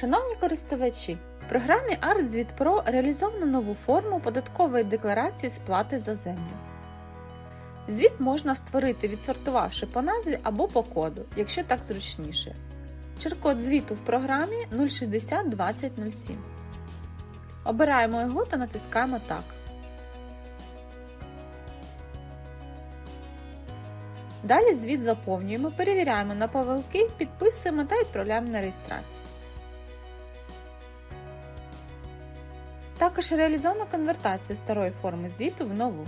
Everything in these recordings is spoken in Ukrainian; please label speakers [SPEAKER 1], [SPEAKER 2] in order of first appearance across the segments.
[SPEAKER 1] Шановні користувачі, в програмі ArtZvit Pro реалізовано нову форму податкової декларації сплати за землю. Звіт можна створити, відсортувавши по назві або по коду, якщо так зручніше. Черкод звіту в програмі 060 2007. Обираємо його та натискаємо Так. Далі звіт заповнюємо, перевіряємо на помилки, підписуємо та відправляємо на реєстрацію. Також реалізовано конвертацію старої форми звіту в нову.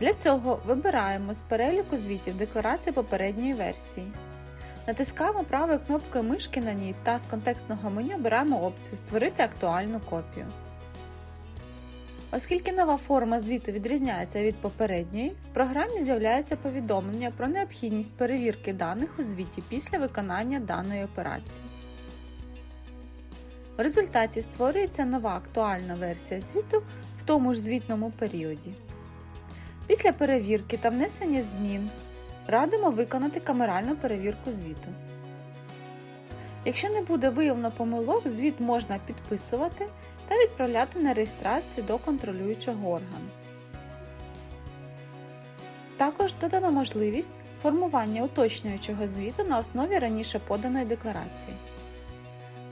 [SPEAKER 1] Для цього вибираємо з переліку звітів декларації попередньої версії. Натискаємо правою кнопкою мишки на ній та з контекстного меню обираємо опцію Створити актуальну копію. Оскільки нова форма звіту відрізняється від попередньої, в програмі з'являється повідомлення про необхідність перевірки даних у звіті після виконання даної операції. В результаті створюється нова актуальна версія звіту в тому ж звітному періоді. Після перевірки та внесення змін радимо виконати камеральну перевірку звіту. Якщо не буде виявлено помилок, звіт можна підписувати та відправляти на реєстрацію до контролюючого органу. Також додано можливість формування уточнюючого звіту на основі раніше поданої декларації.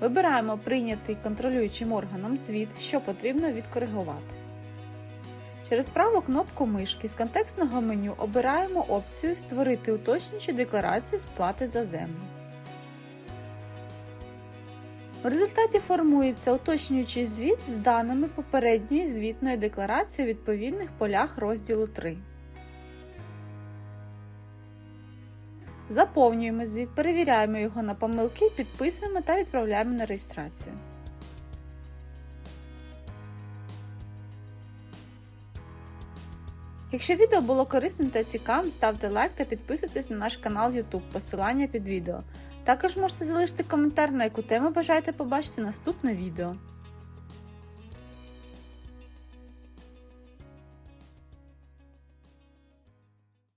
[SPEAKER 1] Вибираємо прийнятий контролюючим органом звіт, що потрібно відкоригувати. Через праву кнопку мишки з контекстного меню обираємо опцію Створити уточнюючу декларацію сплати за землю. В результаті формується уточнюючий звіт з даними попередньої звітної декларації у відповідних полях розділу 3. Заповнюємо звіт, перевіряємо його на помилки, підписуємо та відправляємо на реєстрацію. Якщо відео було корисним та цікавим, ставте лайк та підписуйтесь на наш канал YouTube, посилання під відео. Також можете залишити коментар, на яку тему бажаєте побачити наступне відео.